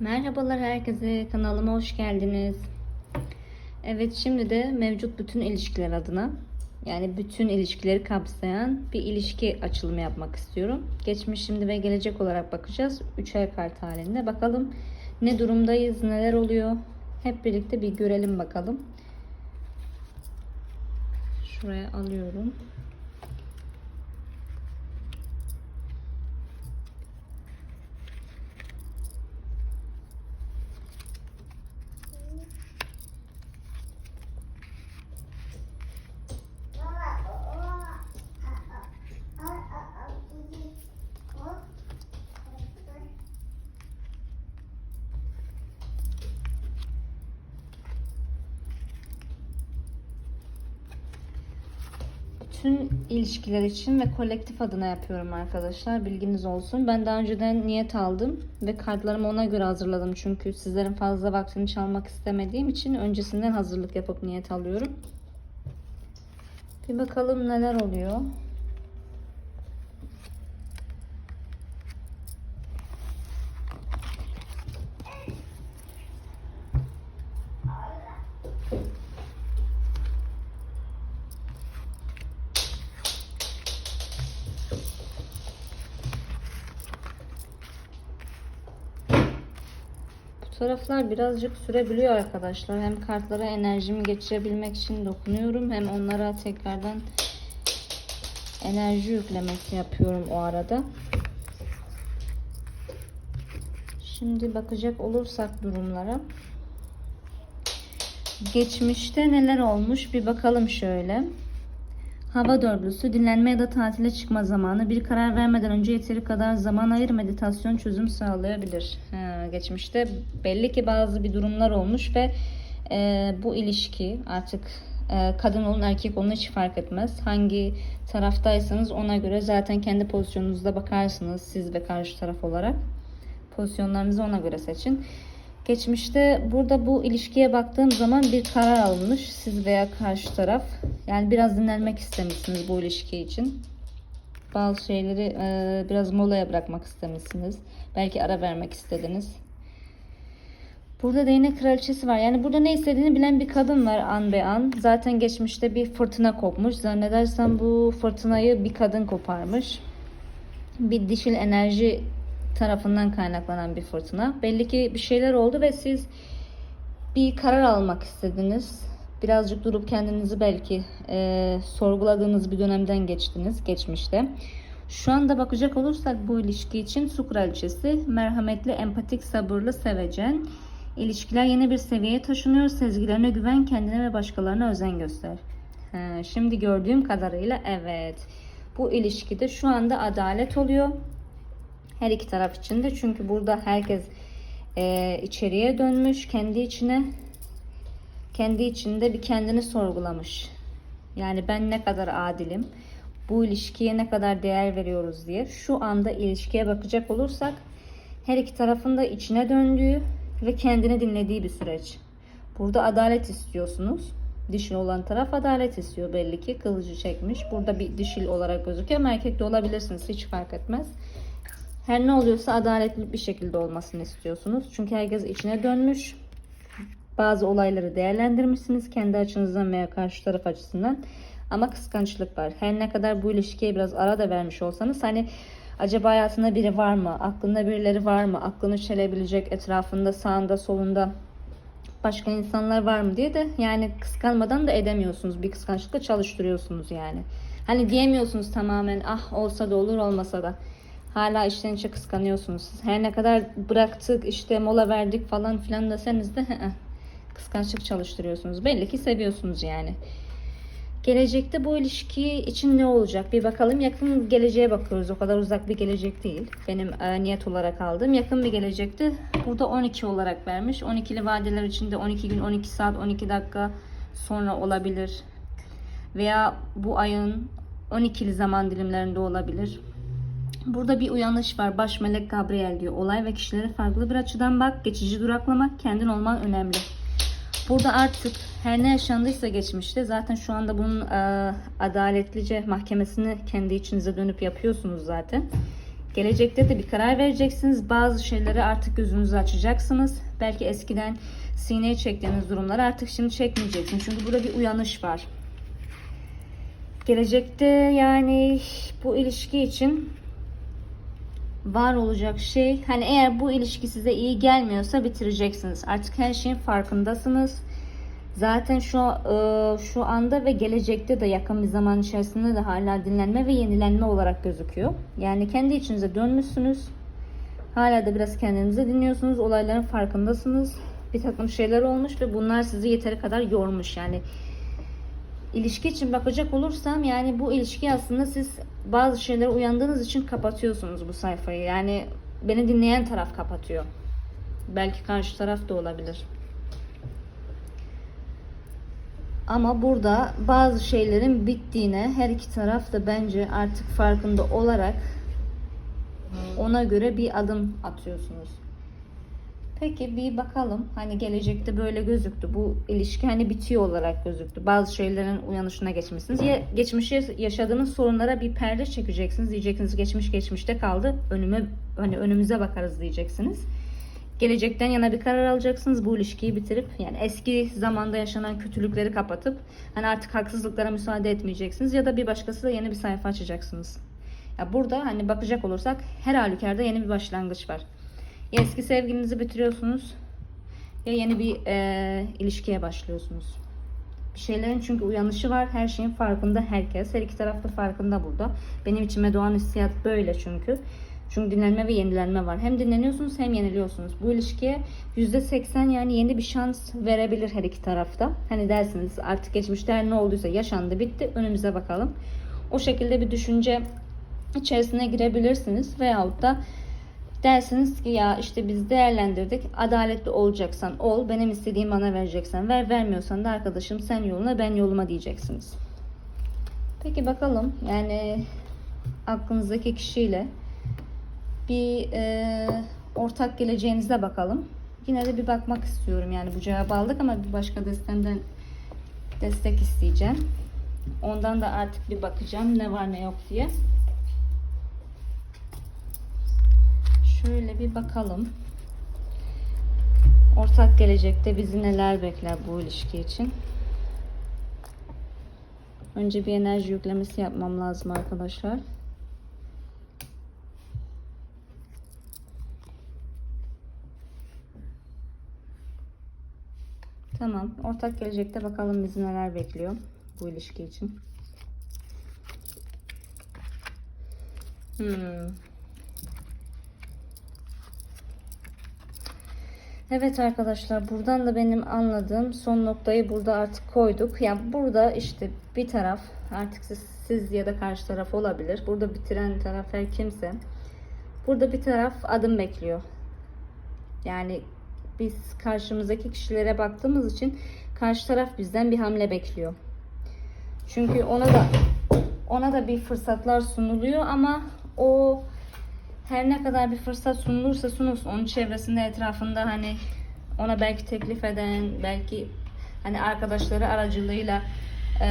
Merhabalar herkese kanalıma hoş geldiniz. Evet şimdi de mevcut bütün ilişkiler adına yani bütün ilişkileri kapsayan bir ilişki açılımı yapmak istiyorum. Geçmiş, şimdi ve gelecek olarak bakacağız. Üçer kart halinde. Bakalım ne durumdayız, neler oluyor. Hep birlikte bir görelim bakalım. Şuraya alıyorum. Bütün ilişkiler için ve kolektif adına yapıyorum arkadaşlar. Bilginiz olsun. Ben daha önceden niyet aldım ve kartlarımı ona göre hazırladım. Çünkü sizlerin fazla vaktini çalmak istemediğim için öncesinden hazırlık yapıp niyet alıyorum. Bir bakalım neler oluyor. Bu taraflar birazcık sürebiliyor arkadaşlar. Hem kartlara enerjimi geçirebilmek için dokunuyorum. Hem onlara tekrardan enerji yüklemesi yapıyorum o arada. Şimdi bakacak olursak durumlara. Geçmişte neler olmuş bir bakalım şöyle. Hava dördlüsü dinlenme ya da tatile çıkma zamanı. Bir karar vermeden önce yeteri kadar zaman ayır meditasyon çözüm sağlayabilir. Ha, geçmişte belli ki bazı bir durumlar olmuş ve e, bu ilişki artık e, kadın olun erkek olun hiç fark etmez. Hangi taraftaysanız ona göre zaten kendi pozisyonunuzda bakarsınız siz ve karşı taraf olarak. Pozisyonlarınızı ona göre seçin. Geçmişte burada bu ilişkiye baktığım zaman bir karar alınmış siz veya karşı taraf. Yani biraz dinlenmek istemişsiniz bu ilişki için. Bazı şeyleri e, biraz molaya bırakmak istemişsiniz. Belki ara vermek istediniz. Burada değnek kraliçesi var. Yani burada ne istediğini bilen bir kadın var an be an. Zaten geçmişte bir fırtına kopmuş. Zannedersem bu fırtınayı bir kadın koparmış. Bir dişil enerji tarafından kaynaklanan bir fırtına. Belli ki bir şeyler oldu ve siz bir karar almak istediniz. Birazcık durup kendinizi belki e, sorguladığınız bir dönemden geçtiniz geçmişte. Şu anda bakacak olursak bu ilişki için su kraliçesi merhametli, empatik, sabırlı, sevecen. İlişkiler yeni bir seviyeye taşınıyor. Sezgilerine güven, kendine ve başkalarına özen göster. Ha, şimdi gördüğüm kadarıyla evet. Bu ilişkide şu anda adalet oluyor. Her iki taraf için de çünkü burada herkes e, içeriye dönmüş kendi içine kendi içinde bir kendini sorgulamış. Yani ben ne kadar adilim, bu ilişkiye ne kadar değer veriyoruz diye. Şu anda ilişkiye bakacak olursak her iki tarafın da içine döndüğü ve kendini dinlediği bir süreç. Burada adalet istiyorsunuz. Dişil olan taraf adalet istiyor belli ki. Kılıcı çekmiş. Burada bir dişil olarak gözüküyor ama erkek de olabilirsiniz. Hiç fark etmez. Her ne oluyorsa adaletli bir şekilde olmasını istiyorsunuz. Çünkü herkes içine dönmüş. Bazı olayları değerlendirmişsiniz kendi açınızdan veya karşı taraf açısından. Ama kıskançlık var. Her ne kadar bu ilişkiye biraz ara da vermiş olsanız hani acaba hayatında biri var mı? Aklında birileri var mı? Aklını çelebilecek etrafında, sağında, solunda başka insanlar var mı diye de yani kıskanmadan da edemiyorsunuz. Bir kıskançlıkla çalıştırıyorsunuz yani. Hani diyemiyorsunuz tamamen ah olsa da olur olmasa da. Hala içten içe kıskanıyorsunuz. Her ne kadar bıraktık işte mola verdik falan filan deseniz de kıskançlık çalıştırıyorsunuz. Belli ki seviyorsunuz yani. Gelecekte bu ilişki için ne olacak? Bir bakalım. Yakın geleceğe bakıyoruz. O kadar uzak bir gelecek değil. Benim e, niyet olarak aldığım yakın bir gelecekte. Burada 12 olarak vermiş. 12'li vadeler içinde 12 gün, 12 saat, 12 dakika sonra olabilir. Veya bu ayın 12'li zaman dilimlerinde olabilir. Burada bir uyanış var. Baş melek Gabriel diyor. Olay ve kişilere farklı bir açıdan bak. Geçici duraklamak, kendin olman önemli. Burada artık her ne yaşandıysa geçmişte zaten şu anda bunun e, adaletlice mahkemesini kendi içinize dönüp yapıyorsunuz zaten. Gelecekte de bir karar vereceksiniz. Bazı şeyleri artık gözünüzü açacaksınız. Belki eskiden sineye çektiğiniz durumları artık şimdi çekmeyeceksiniz. Çünkü burada bir uyanış var. Gelecekte yani bu ilişki için var olacak şey hani eğer bu ilişki size iyi gelmiyorsa bitireceksiniz. Artık her şeyin farkındasınız. Zaten şu e, şu anda ve gelecekte de yakın bir zaman içerisinde de hala dinlenme ve yenilenme olarak gözüküyor. Yani kendi içinize dönmüşsünüz. Hala da biraz kendinizi dinliyorsunuz. Olayların farkındasınız. Bir takım şeyler olmuş ve bunlar sizi yeteri kadar yormuş. Yani ilişki için bakacak olursam yani bu ilişki aslında siz bazı şeylere uyandığınız için kapatıyorsunuz bu sayfayı. Yani beni dinleyen taraf kapatıyor. Belki karşı taraf da olabilir. Ama burada bazı şeylerin bittiğine her iki taraf da bence artık farkında olarak ona göre bir adım atıyorsunuz. Peki bir bakalım. Hani gelecekte böyle gözüktü. Bu ilişki hani bitiyor olarak gözüktü. Bazı şeylerin uyanışına geçmişsiniz. Ya geçmişte yaşadığınız sorunlara bir perde çekeceksiniz. Diyeceksiniz geçmiş geçmişte kaldı. Önüme hani önümüze bakarız diyeceksiniz. Gelecekten yana bir karar alacaksınız. Bu ilişkiyi bitirip yani eski zamanda yaşanan kötülükleri kapatıp hani artık haksızlıklara müsaade etmeyeceksiniz ya da bir başkası da yeni bir sayfa açacaksınız. Ya burada hani bakacak olursak her halükarda yeni bir başlangıç var. Ya eski sevgilinizi bitiriyorsunuz ya yeni bir e, ilişkiye başlıyorsunuz. Bir şeylerin çünkü uyanışı var. Her şeyin farkında herkes. Her iki taraf da farkında burada. Benim içime doğan hissiyat böyle çünkü. Çünkü dinlenme ve yenilenme var. Hem dinleniyorsunuz hem yeniliyorsunuz. Bu ilişkiye %80 yani yeni bir şans verebilir her iki tarafta. Hani dersiniz artık geçmişte ne olduysa yaşandı bitti önümüze bakalım. O şekilde bir düşünce içerisine girebilirsiniz. Veyahut da dersiniz ki ya işte biz değerlendirdik. Adaletli olacaksan ol. Benim istediğim bana vereceksen ver. Vermiyorsan da arkadaşım sen yoluna ben yoluma diyeceksiniz. Peki bakalım yani aklınızdaki kişiyle bir e, ortak geleceğinize bakalım. Yine de bir bakmak istiyorum yani bu cevabı aldık ama bir başka destemden destek isteyeceğim. Ondan da artık bir bakacağım ne var ne yok diye. Şöyle bir bakalım. Ortak gelecekte bizi neler bekler bu ilişki için. Önce bir enerji yüklemesi yapmam lazım arkadaşlar. Tamam. Ortak gelecekte bakalım bizi neler bekliyor bu ilişki için. Hmm. Evet arkadaşlar buradan da benim anladığım son noktayı burada artık koyduk. Yani burada işte bir taraf artık siz, siz ya da karşı taraf olabilir. Burada bitiren taraf her kimse. Burada bir taraf adım bekliyor. Yani biz karşımızdaki kişilere baktığımız için karşı taraf bizden bir hamle bekliyor. Çünkü ona da ona da bir fırsatlar sunuluyor ama o her ne kadar bir fırsat sunulursa sunulsun onun çevresinde etrafında hani ona belki teklif eden belki hani arkadaşları aracılığıyla e,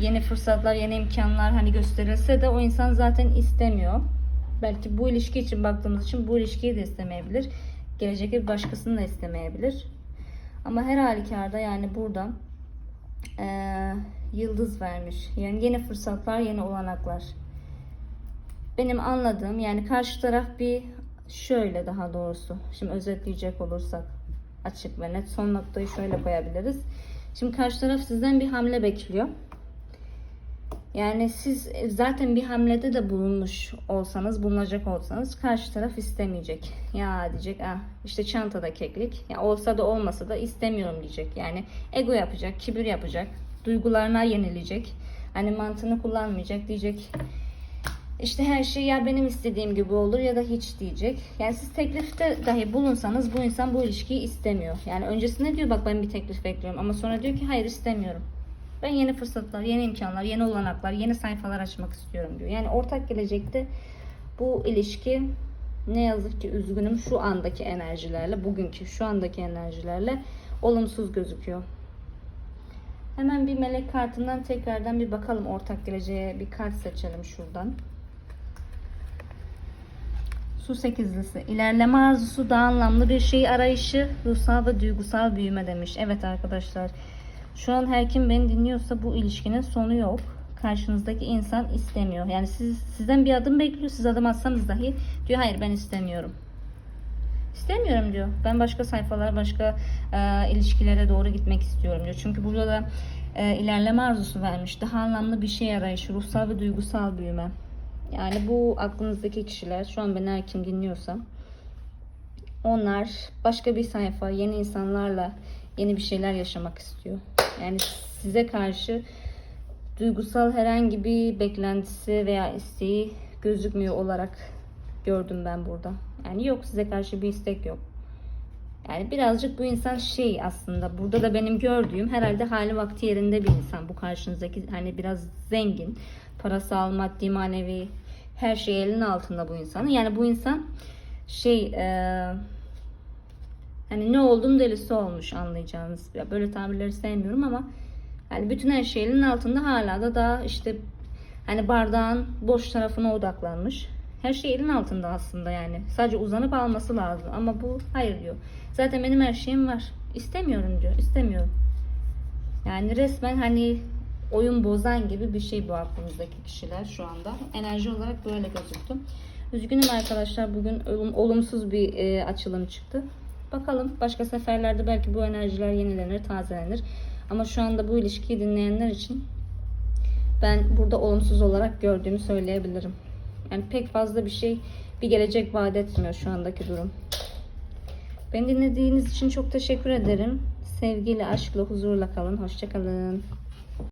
yeni fırsatlar yeni imkanlar hani gösterilse de o insan zaten istemiyor. Belki bu ilişki için baktığımız için bu ilişkiyi de istemeyebilir. Gelecekte bir başkasını da istemeyebilir. Ama her halükarda yani burada e, yıldız vermiş. Yani yeni fırsatlar, yeni olanaklar. Benim anladığım yani karşı taraf bir şöyle daha doğrusu. Şimdi özetleyecek olursak açık ve net son noktayı şöyle koyabiliriz. Şimdi karşı taraf sizden bir hamle bekliyor. Yani siz zaten bir hamlede de bulunmuş olsanız, bulunacak olsanız karşı taraf istemeyecek. Ya diyecek, ah işte çantada keklik. Ya olsa da olmasa da istemiyorum diyecek. Yani ego yapacak, kibir yapacak, duygularına yenilecek. Hani mantığını kullanmayacak diyecek. İşte her şey ya benim istediğim gibi olur ya da hiç diyecek. Yani siz teklifte dahi bulunsanız bu insan bu ilişkiyi istemiyor. Yani öncesinde diyor bak ben bir teklif bekliyorum ama sonra diyor ki hayır istemiyorum. Ben yeni fırsatlar, yeni imkanlar, yeni olanaklar, yeni sayfalar açmak istiyorum diyor. Yani ortak gelecekte bu ilişki ne yazık ki üzgünüm şu andaki enerjilerle, bugünkü şu andaki enerjilerle olumsuz gözüküyor. Hemen bir melek kartından tekrardan bir bakalım ortak geleceğe bir kart seçelim şuradan. Su sekizlisi. İlerleme arzusu, daha anlamlı bir şey arayışı, ruhsal ve duygusal büyüme demiş. Evet arkadaşlar. Şu an her kim beni dinliyorsa bu ilişkinin sonu yok. Karşınızdaki insan istemiyor. Yani siz sizden bir adım bekliyor. Siz adım atsanız dahi diyor hayır ben istemiyorum. İstemiyorum diyor. Ben başka sayfalara, başka e, ilişkilere doğru gitmek istiyorum diyor. Çünkü burada da e, ilerleme arzusu vermiş. Daha anlamlı bir şey arayışı, ruhsal ve duygusal büyüme. Yani bu aklınızdaki kişiler, şu an beni her kim dinliyorsa, onlar başka bir sayfa, yeni insanlarla yeni bir şeyler yaşamak istiyor. Yani size karşı duygusal herhangi bir beklentisi veya isteği gözükmüyor olarak gördüm ben burada. Yani yok size karşı bir istek yok. Yani birazcık bu insan şey aslında burada da benim gördüğüm herhalde hali vakti yerinde bir insan bu karşınızdaki hani biraz zengin parasal maddi manevi her şey elinin altında bu insanın yani bu insan şey e, hani ne oldum delisi olmuş anlayacağınız ya böyle tabirleri sevmiyorum ama yani bütün her şey elinin altında hala da daha işte hani bardağın boş tarafına odaklanmış. Her şey elin altında aslında yani. Sadece uzanıp alması lazım. Ama bu hayır diyor. Zaten benim her şeyim var. İstemiyorum diyor. İstemiyorum. Yani resmen hani oyun bozan gibi bir şey bu aklımızdaki kişiler şu anda. Enerji olarak böyle gözüktü. Üzgünüm arkadaşlar. Bugün olum- olumsuz bir e, açılım çıktı. Bakalım başka seferlerde belki bu enerjiler yenilenir, tazelenir. Ama şu anda bu ilişkiyi dinleyenler için ben burada olumsuz olarak gördüğümü söyleyebilirim. Yani pek fazla bir şey, bir gelecek vaat etmiyor şu andaki durum. Beni dinlediğiniz için çok teşekkür ederim. Sevgiyle, aşkla, huzurla kalın. Hoşçakalın.